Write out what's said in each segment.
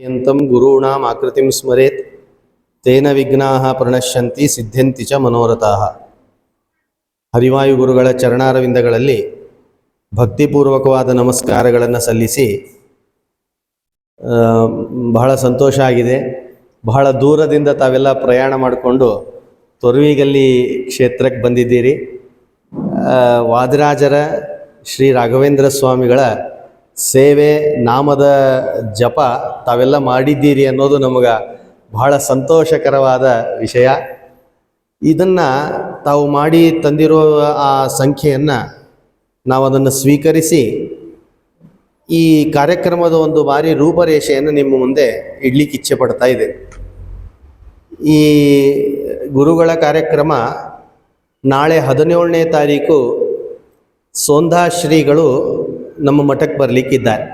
ಯಂತಂ ಗುರುಣಾಂ ಆಕೃತಿಂ ಸ್ಮರೇತ್ ತೇನ ವಿಘ್ನಾ ಪ್ರಣಶ್ಯಂತಿ ಸಿದ್ಧಂತಿ ಚ ಮನೋರಥ ಹರಿವಾಯು ಗುರುಗಳ ಚರಣಾರವಿಂದಗಳಲ್ಲಿ ಭಕ್ತಿಪೂರ್ವಕವಾದ ನಮಸ್ಕಾರಗಳನ್ನು ಸಲ್ಲಿಸಿ ಬಹಳ ಸಂತೋಷ ಆಗಿದೆ. ಬಹಳ ದೂರದಿಂದ ತಾವೆಲ್ಲ ಪ್ರಯಾಣ ಮಾಡಿಕೊಂಡು ತೊರವಿಗಲ್ಲಿ ಕ್ಷೇತ್ರಕ್ಕೆ ಬಂದಿದ್ದೀರಿ. ವಾದಿರಾಜರ ಶ್ರೀ ರಾಘವೇಂದ್ರ ಸ್ವಾಮಿಗಳ ಸೇವೆ ನಾಮದ ಜಪ ತಾವೆಲ್ಲ ಮಾಡಿದ್ದೀರಿ ಅನ್ನೋದು ನಮಗೆ ಬಹಳ ಸಂತೋಷಕರವಾದ ವಿಷಯ. ಇದನ್ನು ತಾವು ಮಾಡಿ ತಂದಿರೋ ಆ ಸಂಖ್ಯೆಯನ್ನು ನಾವು ಅದನ್ನು ಸ್ವೀಕರಿಸಿ ಈ ಕಾರ್ಯಕ್ರಮದ ಒಂದು ಬಾರಿ ರೂಪರೇಷೆಯನ್ನು ನಿಮ್ಮ ಮುಂದೆ ಇಡ್ಲಿಕ್ಕೆ ಇಚ್ಛೆ ಪಡ್ತಾ ಇದೆ ಈ ಗುರುಗಳ ಕಾರ್ಯಕ್ರಮ ನಾಳೆ ಹದಿನೇಳನೇ ತಾರೀಕು ಸೋಂಧಾ ಶ್ರೀಗಳು ನಮ್ಮ ಮಠಕ್ಕೆ ಬರಲಿಕ್ಕಿದ್ದಾರೆ.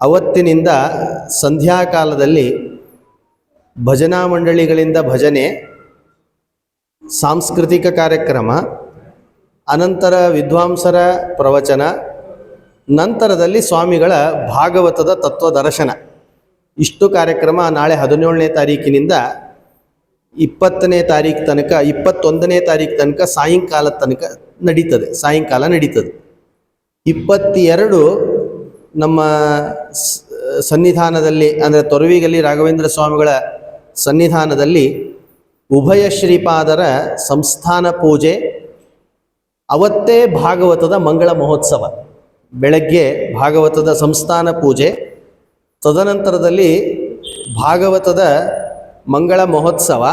ಅವತ್ತಿನಿಂದ ಸಂಧ್ಯಾಕಾಲದಲ್ಲಿ ಭಜನಾ ಮಂಡಳಿಗಳಿಂದ ಭಜನೆ, ಸಾಂಸ್ಕೃತಿಕ ಕಾರ್ಯಕ್ರಮ, ಅನಂತರ ವಿದ್ವಾಂಸರ ಪ್ರವಚನ, ನಂತರದಲ್ಲಿ ಸ್ವಾಮಿಗಳ ಭಾಗವತದ ತತ್ವ ದರ್ಶನ ಇಷ್ಟು ಕಾರ್ಯಕ್ರಮ ನಾಳೆ ಹದಿನೇಳನೇ ತಾರೀಕಿನಿಂದ ಇಪ್ಪತ್ತನೇ ತಾರೀಕು ತನಕ, ಇಪ್ಪತ್ತೊಂದನೇ ತಾರೀಕು ತನಕ ಸಾಯಂಕಾಲದ ತನಕ ನಡೀತದೆ, ಸಾಯಂಕಾಲ ನಡೀತದೆ. ಇಪ್ಪತ್ತೆರಡು ನಮ್ಮ ಸನ್ನಿಧಾನದಲ್ಲಿ, ಅಂದರೆ ತೊರವಿಗಲ್ಲಿ ರಾಘವೇಂದ್ರ ಸ್ವಾಮಿಗಳ ಸನ್ನಿಧಾನದಲ್ಲಿ ಉಭಯ ಶ್ರೀಪಾದರ ಸಂಸ್ಥಾನ ಪೂಜೆ, ಅವತ್ತೇ ಭಾಗವತದ ಮಂಗಳ ಮಹೋತ್ಸವ, ಬೆಳಗ್ಗೆ ಭಾಗವತದ ಸಂಸ್ಥಾನ ಪೂಜೆ, ತದನಂತರದಲ್ಲಿ ಭಾಗವತದ ಮಂಗಳ ಮಹೋತ್ಸವ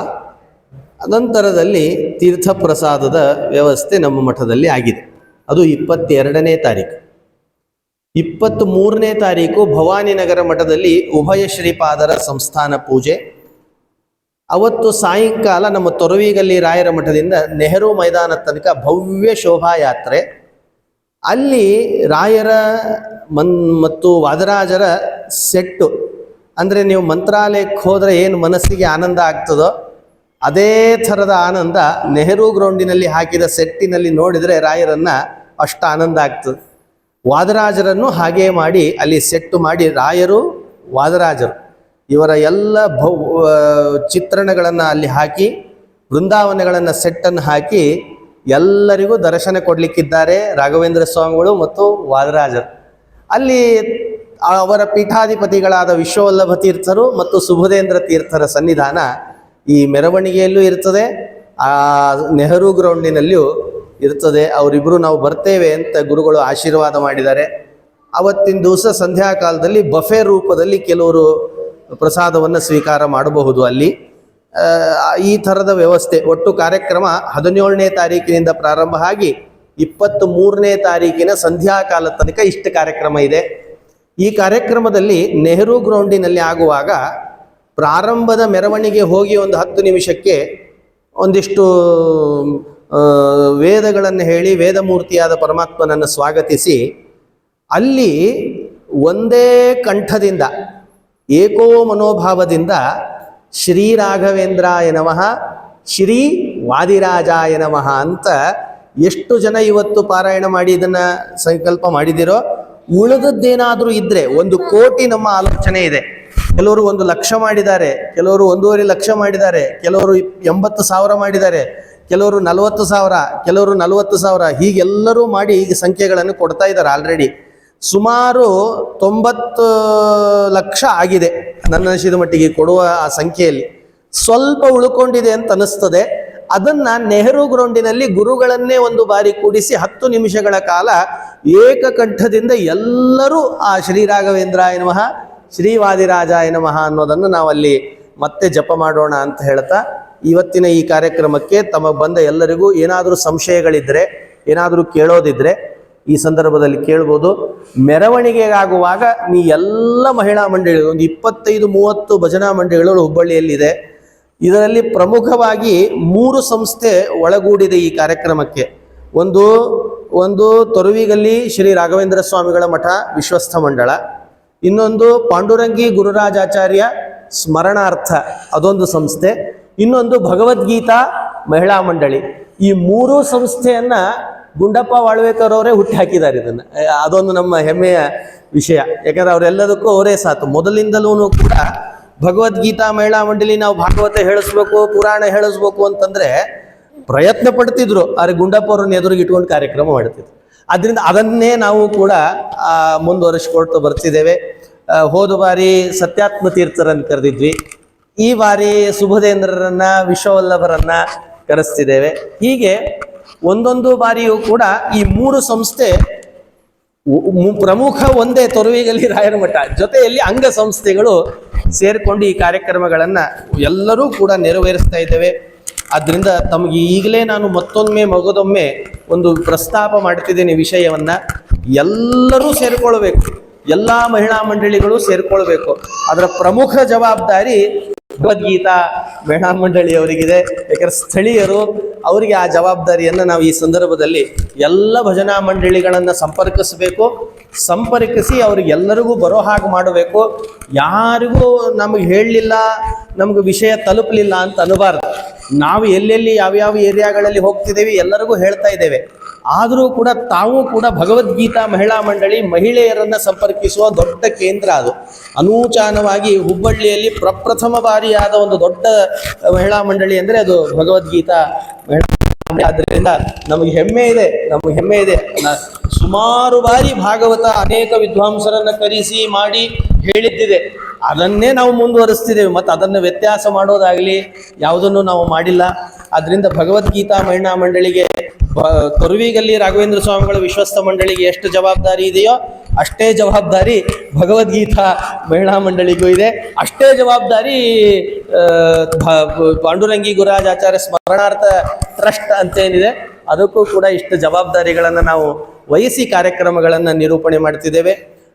ಅನಂತರದಲ್ಲಿ ತೀರ್ಥಪ್ರಸಾದದ ವ್ಯವಸ್ಥೆ ನಮ್ಮ ಮಠದಲ್ಲಿ ಆಗಿದೆ. ಅದು ಇಪ್ಪತ್ತೆರಡನೇ ತಾರೀಕು. ಇಪ್ಪತ್ತ್ ಮೂರನೇ ತಾರೀಕು ಭವಾನಿನಗರ ಮಠದಲ್ಲಿ ಉಭಯ ಶ್ರೀಪಾದರ ಸಂಸ್ಥಾನ ಪೂಜೆ. ಅವತ್ತು ಸಾಯಂಕಾಲ ನಮ್ಮ ತೊರವಿಗಲ್ಲಿ ರಾಯರ ಮಠದಿಂದ ನೆಹರು ಮೈದಾನ ತನಕ ಭವ್ಯ ಶೋಭಾಯಾತ್ರೆ. ಅಲ್ಲಿ ರಾಯರ ಮನ್ ಮತ್ತು ವಾದರಾಜರ ಸೆಟ್ಟು. ಅಂದರೆ ನೀವು ಮಂತ್ರಾಲಯಕ್ಕೆ ಹೋದರೆ ಏನು ಮನಸ್ಸಿಗೆ ಆನಂದ ಆಗ್ತದೋ ಅದೇ ಥರದ ಆನಂದ ನೆಹರು ಗ್ರೌಂಡಿನಲ್ಲಿ ಹಾಕಿದ ಸೆಟ್ಟಿನಲ್ಲಿ ನೋಡಿದರೆ ರಾಯರನ್ನ ಅಷ್ಟು ಆನಂದ ಆಗ್ತದೆ. ವಾದರಾಜರನ್ನು ಹಾಗೇ ಮಾಡಿ ಅಲ್ಲಿ ಸೆಟ್ಟು ಮಾಡಿ ರಾಯರು, ವಾದರಾಜರು ಇವರ ಎಲ್ಲ ಭೌ ಚಿತ್ರಣಗಳನ್ನು ಅಲ್ಲಿ ಹಾಕಿ ಬೃಂದಾವನಗಳನ್ನು ಸೆಟ್ಟನ್ನು ಹಾಕಿ ಎಲ್ಲರಿಗೂ ದರ್ಶನ ಕೊಡಲಿಕ್ಕಿದ್ದಾರೆ ರಾಘವೇಂದ್ರ ಸ್ವಾಮಿಗಳು ಮತ್ತು ವಾದರಾಜರು. ಅಲ್ಲಿ ಅವರ ಪೀಠಾಧಿಪತಿಗಳಾದ ವಿಶ್ವವಲ್ಲಭ ತೀರ್ಥರು ಮತ್ತು ಸುಬುಧೇಂದ್ರ ತೀರ್ಥರ ಸನ್ನಿಧಾನ ಈ ಮೆರವಣಿಗೆಯಲ್ಲೂ ಇರ್ತದೆ, ಆ ನೆಹರು ಗ್ರೌಂಡಿನಲ್ಲಿಯೂ ಇರ್ತದೆ. ಅವರಿಬ್ಬರು ನಾವು ಬರ್ತೇವೆ ಅಂತ ಗುರುಗಳು ಆಶೀರ್ವಾದ ಮಾಡಿದ್ದಾರೆ. ಅವತ್ತಿನ ದಿವಸ ಸಂಧ್ಯಾಕಾಲದಲ್ಲಿ ಬಫೆ ರೂಪದಲ್ಲಿ ಕೆಲವರು ಪ್ರಸಾದವನ್ನು ಸ್ವೀಕಾರ ಮಾಡಬಹುದು ಅಲ್ಲಿ. ಈ ಥರದ ವ್ಯವಸ್ಥೆ, ಒಟ್ಟು ಕಾರ್ಯಕ್ರಮ ಹದಿನೇಳನೇ ತಾರೀಕಿನಿಂದ ಪ್ರಾರಂಭ ಆಗಿ ಇಪ್ಪತ್ತ್ ಮೂರನೇ ತಾರೀಕಿನ ಸಂಧ್ಯಾಕಾಲ ತನಕ ಇಷ್ಟು ಕಾರ್ಯಕ್ರಮ ಇದೆ. ಈ ಕಾರ್ಯಕ್ರಮದಲ್ಲಿ ನೆಹರು ಗ್ರೌಂಡಿನಲ್ಲಿ ಆಗುವಾಗ ಪ್ರಾರಂಭದ ಮೆರವಣಿಗೆ ಹೋಗಿ ಒಂದು ಹತ್ತು ನಿಮಿಷಕ್ಕೆ ಒಂದಿಷ್ಟು ವೇದಗಳನ್ನು ಹೇಳಿ ವೇದಮೂರ್ತಿಯಾದ ಪರಮಾತ್ಮನನ್ನು ಸ್ವಾಗತಿಸಿ, ಅಲ್ಲಿ ಒಂದೇ ಕಂಠದಿಂದ, ಏಕೋ ಮನೋಭಾವದಿಂದ ಶ್ರೀ ರಾಘವೇಂದ್ರಾಯ ನಮಃ ಶ್ರೀ ವಾದಿರಾಜಾಯ ನಮಃ ಅಂತ ಎಷ್ಟು ಜನ ಇವತ್ತು ಪಾರಾಯಣ ಮಾಡಿ ಇದನ್ನು ಸಂಕಲ್ಪ ಮಾಡಿದಿರೋ, ಉಳಿದದ್ದೇನಾದರೂ ಇದ್ದರೆ ಒಂದು ಕೋಟಿ ನಮ್ಮ ಆಲೋಚನೆ ಇದೆ. ಕೆಲವರು ಒಂದು ಲಕ್ಷ ಮಾಡಿದ್ದಾರೆ, ಕೆಲವರು ಒಂದೂವರೆ ಲಕ್ಷ ಮಾಡಿದ್ದಾರೆ, ಕೆಲವರು ಎಂಬತ್ತು ಸಾವಿರ ಮಾಡಿದ್ದಾರೆ, ಕೆಲವರು ನಲವತ್ತು ಸಾವಿರ, ಕೆಲವರು ನಲವತ್ತು ಸಾವಿರ, ಹೀಗೆಲ್ಲರೂ ಮಾಡಿ ಈಗ ಸಂಖ್ಯೆಗಳನ್ನು ಕೊಡ್ತಾ ಇದ್ದಾರೆ ಆಲ್ರೆಡಿ ಸುಮಾರು ತೊಂಬತ್ತು ಲಕ್ಷ ಆಗಿದೆ ನನ್ನ ಮಟ್ಟಿಗೆ ಕೊಡುವ ಆ ಸಂಖ್ಯೆಯಲ್ಲಿ. ಸ್ವಲ್ಪ ಉಳ್ಕೊಂಡಿದೆ ಅಂತ ಅನಿಸ್ತದೆ ಅದನ್ನ ನೆಹರು ಗ್ರೌಂಡಿನಲ್ಲಿ ಗುರುಗಳನ್ನೇ ಒಂದು ಬಾರಿ ಕೂಡಿಸಿ ಹತ್ತು ನಿಮಿಷಗಳ ಕಾಲ ಏಕಕಂಠದಿಂದ ಎಲ್ಲರೂ ಆ ಶ್ರೀ ರಾಘವೇಂದ್ರಾಯ ನಮಃ ಶ್ರೀ ವಾದಿರಾಜಾಯ ನಮಃ ಅನ್ನೋದನ್ನು ನಾವಲ್ಲಿ ಮತ್ತೆ ಜಪ ಮಾಡೋಣ ಅಂತ ಹೇಳ್ತಾ ಇವತ್ತಿನ ಈ ಕಾರ್ಯಕ್ರಮಕ್ಕೆ ತಮಗೆ ಬಂದ ಎಲ್ಲರಿಗೂ ಏನಾದರೂ ಸಂಶಯಗಳಿದ್ದರೆ ಏನಾದರೂ ಕೇಳೋದಿದ್ರೆ ಈ ಸಂದರ್ಭದಲ್ಲಿ ಕೇಳ್ಬೋದು. ಮೆರವಣಿಗೆಗಾಗುವಾಗ ನೀ ಎಲ್ಲ ಮಹಿಳಾ ಮಂಡಳಿಗಳು, ಒಂದು ಇಪ್ಪತ್ತೈದು, ಮೂವತ್ತು ಭಜನಾ ಮಂಡಳಿಗಳು ಹುಬ್ಬಳ್ಳಿಯಲ್ಲಿದೆ. ಇದರಲ್ಲಿ ಪ್ರಮುಖವಾಗಿ ಮೂರು ಸಂಸ್ಥೆ ಒಳಗೂಡಿದೆ ಈ ಕಾರ್ಯಕ್ರಮಕ್ಕೆ. ಒಂದು ಒಂದು ತೊರುವಿಗಲ್ಲಿ ಶ್ರೀ ರಾಘವೇಂದ್ರ ಸ್ವಾಮಿಗಳ ಮಠ, ವಿಶ್ವಸ್ಥ ಮಂಡಳ. ಇನ್ನೊಂದು ಪಾಂಡುರಂಗಿ ಗುರುರಾಜಾಚಾರ್ಯ ಸ್ಮರಣಾರ್ಥ ಅದೊಂದು ಸಂಸ್ಥೆ, ಇನ್ನೊಂದು ಭಗವದ್ಗೀತಾ ಮಹಿಳಾ ಮಂಡಳಿ. ಈ ಮೂರೂ ಸಂಸ್ಥೆಯನ್ನ ಗುಂಡಪ್ಪ ವಾಳ್ವೇಕರ್ ಅವರೇ ಹುಟ್ಟಿ ಹಾಕಿದ್ದಾರೆ ಇದನ್ನ. ಅದೊಂದು ನಮ್ಮ ಹೆಮ್ಮೆಯ ವಿಷಯ. ಯಾಕಂದ್ರೆ ಅವರೆಲ್ಲದಕ್ಕೂ ಅವರೇ ಸಾತು ಮೊದಲಿಂದಲೂ ಕೂಡ ಭಗವದ್ಗೀತಾ ಮಹಿಳಾ ಮಂಡಳಿ ನಾವು ಭಾಗವತ ಹೇಳಿಸ್ಬೇಕು, ಪುರಾಣ ಹೇಳಿಸ್ಬೇಕು ಅಂತಂದ್ರೆ ಪ್ರಯತ್ನ ಪಡ್ತಿದ್ರು. ಆದ್ರೆ ಗುಂಡಪ್ಪ ಅವ್ರನ್ನ ಎದುರಿಗೆ ಇಟ್ಕೊಂಡು ಕಾರ್ಯಕ್ರಮ ಮಾಡ್ತಿದ್ರು. ಅದರಿಂದ ಅದನ್ನೇ ನಾವು ಕೂಡ ಮುಂದುವರಿಸ್ಕೊಳ್ತಾ ಬರ್ತಿದ್ದೇವೆ. ಹೋದ ಬಾರಿ ಸತ್ಯಾತ್ಮ ತೀರ್ಥರನ್ನು ಕರೆದಿದ್ವಿ. ಈ ಬಾರಿ ಸುಭದೇಂದ್ರರನ್ನ, ವಿಶ್ವವಲ್ಲಭರನ್ನ ಕರೆಸ್ತಿದ್ದೇವೆ. ಹೀಗೆ ಒಂದೊಂದು ಬಾರಿಯೂ ಕೂಡ ಈ ಮೂರು ಸಂಸ್ಥೆ ಪ್ರಮುಖ ಒಂದೇ ತೊರವಿಗಲಿ ರಾಯರ ಮಠ. ಜೊತೆಯಲ್ಲಿ ಅಂಗ ಸಂಸ್ಥೆಗಳು ಸೇರಿಕೊಂಡು ಈ ಕಾರ್ಯಕ್ರಮಗಳನ್ನು ಎಲ್ಲರೂ ಕೂಡ ನೆರವೇರಿಸ್ತಾ ಇದ್ದೇವೆ. ಆದ್ರಿಂದ ತಮಗೆ ಈಗಲೇ ನಾನು ಮತ್ತೊಮ್ಮೆ ಮಗದೊಮ್ಮೆ ಒಂದು ಪ್ರಸ್ತಾಪ ಮಾಡ್ತಿದ್ದೇನೆ ವಿಷಯವನ್ನ. ಎಲ್ಲರೂ ಸೇರಿಕೊಳ್ಬೇಕು. ಎಲ್ಲ ಮಹಿಳಾ ಮಂಡಳಿಗಳು ಸೇರಿಕೊಳ್ಬೇಕು. ಅದರ ಪ್ರಮುಖ ಜವಾಬ್ದಾರಿ ಭಗವದ್ಗೀತಾ ಮಹಿಳಾ ಮಂಡಳಿಯವರಿಗಿದೆ ಯಾಕಂದ್ರೆ ಸ್ಥಳೀಯರು ಅವರಿಗೆ ಆ ಜವಾಬ್ದಾರಿಯನ್ನು ನಾವು ಈ ಸಂದರ್ಭದಲ್ಲಿ ಎಲ್ಲ ಭಜನಾ ಮಂಡಳಿಗಳನ್ನು ಸಂಪರ್ಕಿಸಬೇಕು. ಸಂಪರ್ಕಿಸಿ ಅವ್ರಿಗೆಲ್ಲರಿಗೂ ಬರೋ ಹಾಗೆ ಮಾಡಬೇಕು. ಯಾರಿಗೂ ನಮಗೆ ಹೇಳಲಿಲ್ಲ ನಮ್ಗೆ ವಿಷಯ ತಲುಪಲಿಲ್ಲ ಅಂತ ಅನ್ನಬಾರ್ದು ನಾವು ಎಲ್ಲೆಲ್ಲಿ ಯಾವ್ಯಾವ ಏರಿಯಾಗಳಲ್ಲಿ ಹೋಗ್ತಿದ್ದೇವೆ ಎಲ್ಲರಿಗೂ ಹೇಳ್ತಾ ಇದ್ದೇವೆ. ಆದರೂ ಕೂಡ ತಾವು ಕೂಡ ಭಗವದ್ಗೀತಾ ಮಹಿಳಾ ಮಂಡಳಿ ಮಹಿಳೆಯರನ್ನು ಸಂಪರ್ಕಿಸುವ ದೊಡ್ಡ ಕೇಂದ್ರ ಅದು. ಅನೂಚಾನವಾಗಿ ಹುಬ್ಬಳ್ಳಿಯಲ್ಲಿ ಪ್ರಪ್ರಥಮ ಬಾರಿಯಾದ ಒಂದು ದೊಡ್ಡ ಮಹಿಳಾ ಮಂಡಳಿ ಅಂದರೆ ಅದು ಭಗವದ್ಗೀತಾ ಮಹಿಳಾ ಆದ್ದರಿಂದ ನಮಗೆ ಹೆಮ್ಮೆ ಇದೆ, ನಮಗೆ ಹೆಮ್ಮೆ ಇದೆ. ಸುಮಾರು ಬಾರಿ ಭಾಗವತ ಅನೇಕ ವಿದ್ವಾಂಸರನ್ನು ಕರೆಸಿ ಮಾಡಿ ಹೇಳಿದ್ದಿದೆ. ಅದನ್ನೇ ನಾವು ಮುಂದುವರಿಸ್ತಿದ್ದೇವೆ. ಮತ್ತು ಅದನ್ನು ವ್ಯತ್ಯಾಸ ಮಾಡೋದಾಗಲಿ ಯಾವುದನ್ನು ನಾವು ಮಾಡಿಲ್ಲ. ಅದರಿಂದ ಭಗವದ್ಗೀತಾ ಮಹಿಳಾ ಮಂಡಳಿಗೆ ಕರುವಿಗಲ್ಲಿ ರಾಘವೇಂದ್ರ ಸ್ವಾಮಿಗಳ ವಿಶ್ವಸ್ತ ಮಂಡಳಿಗೆ ಎಷ್ಟು ಜವಾಬ್ದಾರಿ ಇದೆಯೋ ಅಷ್ಟೇ ಜವಾಬ್ದಾರಿ ಭಗವದ್ಗೀತಾ ಮಹಿಳಾ ಮಂಡಳಿಗೂ ಇದೆ. ಅಷ್ಟೇ ಜವಾಬ್ದಾರಿ ಪಾಂಡುರಂಗಿ ಗುರಾಜಾಚಾರ್ಯ ಸ್ಮರಣಾರ್ಥ ಟ್ರಸ್ಟ್ ಅಂತ ಏನಿದೆ ಅದಕ್ಕೂ ಕೂಡ ಇಷ್ಟು ಜವಾಬ್ದಾರಿಗಳನ್ನು ನಾವು ವಹಿಸಿ ಕಾರ್ಯಕ್ರಮಗಳನ್ನು ನಿರೂಪಣೆ ಮಾಡ್ತಿದ್ದೇವೆ.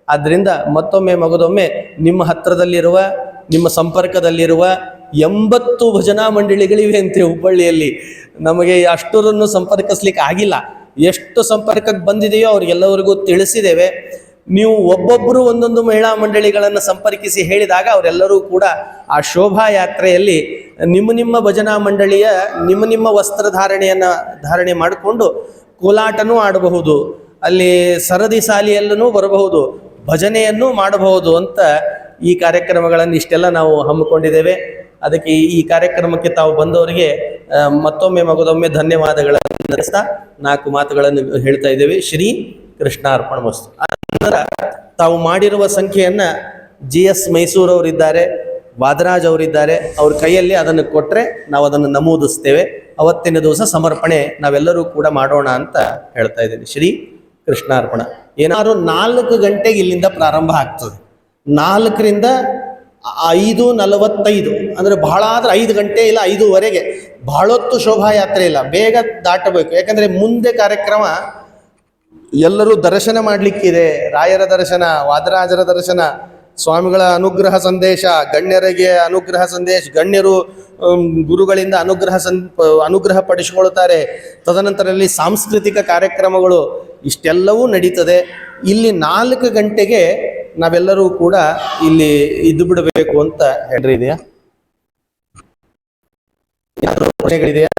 ಆದ್ದರಿಂದ ಮತ್ತೊಮ್ಮೆ ಮಗದೊಮ್ಮೆ ನಿಮ್ಮ ಹತ್ತಿರದಲ್ಲಿರುವ ನಿಮ್ಮ ಸಂಪರ್ಕದಲ್ಲಿರುವ ಎಂಬತ್ತು ಭಜನಾ ಮಂಡಳಿಗಳಿವೆ ಅಂತೆ ಹುಬ್ಬಳ್ಳಿಯಲ್ಲಿ. ನಮಗೆ ಅಷ್ಟರನ್ನು ಸಂಪರ್ಕಿಸ್ಲಿಕ್ಕೆ ಆಗಿಲ್ಲ. ಎಷ್ಟು ಸಂಪರ್ಕಕ್ಕೆ ಬಂದಿದೆಯೋ ಅವ್ರಿಗೆಲ್ಲರಿಗೂ ತಿಳಿಸಿದ್ದೇವೆ. ನೀವು ಒಬ್ಬೊಬ್ಬರು ಒಂದೊಂದು ಮಹಿಳಾ ಮಂಡಳಿಗಳನ್ನು ಸಂಪರ್ಕಿಸಿ ಹೇಳಿದಾಗ ಅವರೆಲ್ಲರೂ ಕೂಡ ಆ ಶೋಭಾ ಯಾತ್ರೆಯಲ್ಲಿ ನಿಮ್ಮ ನಿಮ್ಮ ಭಜನಾ ಮಂಡಳಿಯ, ನಿಮ್ಮ ನಿಮ್ಮ ವಸ್ತ್ರಧಾರಣೆಯನ್ನು ಧಾರಣೆ ಮಾಡಿಕೊಂಡು ಕೋಲಾಟನೂ ಆಡಬಹುದು, ಅಲ್ಲಿ ಸರದಿ ಸಾಲಿಯಲ್ಲೂ ಬರಬಹುದು, ಭಜನೆಯನ್ನು ಮಾಡಬಹುದು ಅಂತ ಈ ಕಾರ್ಯಕ್ರಮಗಳನ್ನು ಇಷ್ಟೆಲ್ಲ ನಾವು ಹಮ್ಮಿಕೊಂಡಿದ್ದೇವೆ. ಅದಕ್ಕೆ ಈ- ಕಾರ್ಯಕ್ರಮಕ್ಕೆ ತಾವು ಬಂದವರಿಗೆ ಮತ್ತೊಮ್ಮೆ ಮಗದೊಮ್ಮೆ ಧನ್ಯವಾದಗಳನ್ನು ನಡೆಸ್ತಾ ನಾಲ್ಕು ಮಾತುಗಳನ್ನು ಹೇಳ್ತಾ ಇದ್ದೇವೆ. ಶ್ರೀ ಕೃಷ್ಣಾರ್ಪಣ ವಸ್ತು ನಂತರ ತಾವು ಮಾಡಿರುವ ಸಂಖ್ಯೆಯನ್ನು ಜಿ ಎಸ್ ಮೈಸೂರವರಿದ್ದಾರೆ ವಾದರಾಜ್ ಅವರಿದ್ದಾರೆ. ಅವ್ರ ಕೈಯಲ್ಲಿ ಅದನ್ನು ಕೊಟ್ಟರೆ ನಾವು ಅದನ್ನು ನಮೂದಿಸ್ತೇವೆ. ಅವತ್ತಿನ ದಿವಸ ಸಮರ್ಪಣೆ ನಾವೆಲ್ಲರೂ ಕೂಡ ಮಾಡೋಣ ಅಂತ ಹೇಳ್ತಾ ಇದ್ದೀನಿ. ಶ್ರೀ ಕೃಷ್ಣಾರ್ಪಣ. ಏನಾದ್ರು ನಾಲ್ಕು ಗಂಟೆಗೆ ಇಲ್ಲಿಂದ ಪ್ರಾರಂಭ ಆಗ್ತದೆ. ನಾಲ್ಕರಿಂದ ಐದು ನಲವತ್ತೈದು, ಅಂದರೆ ಬಹಳ ಆದ್ರೆ ಐದು ಗಂಟೆ ಇಲ್ಲ ಐದೂವರೆಗೆ. ಬಹಳೊತ್ತು ಶೋಭಾಯಾತ್ರೆ ಇಲ್ಲ, ಬೇಗ ದಾಟಬೇಕು. ಯಾಕಂದರೆ ಮುಂದೆ ಕಾರ್ಯಕ್ರಮ ಎಲ್ಲರೂ ದರ್ಶನ ಮಾಡಲಿಕ್ಕಿದೆ. ರಾಯರ ದರ್ಶನ, ವಾದರಾಜರ ದರ್ಶನ ಸ್ವಾಮಿಗಳ ಅನುಗ್ರಹ ಸಂದೇಶ, ಗಣ್ಯರಿಗೆ ಅನುಗ್ರಹ ಸಂದೇಶ, ಗಣ್ಯರು ಗುರುಗಳಿಂದ ಅನುಗ್ರಹ ಸನ್ ಅನುಗ್ರಹ ಪಡಿಸಿಕೊಳ್ಳುತ್ತಾರೆ. ತದನಂತರದಲ್ಲಿ ಸಾಂಸ್ಕೃತಿಕ ಕಾರ್ಯಕ್ರಮಗಳು ಇಷ್ಟೆಲ್ಲವೂ ನಡೀತದೆ. ಇಲ್ಲಿ ನಾಲ್ಕು ಗಂಟೆಗೆ ನಾವೆಲ್ಲರೂ ಕೂಡ ಇಲ್ಲಿ ಇದ್ದು ಬಿಡಬೇಕು ಅಂತ ಪ್ರಶ್ನೆಗಳಿದೆಯಾ?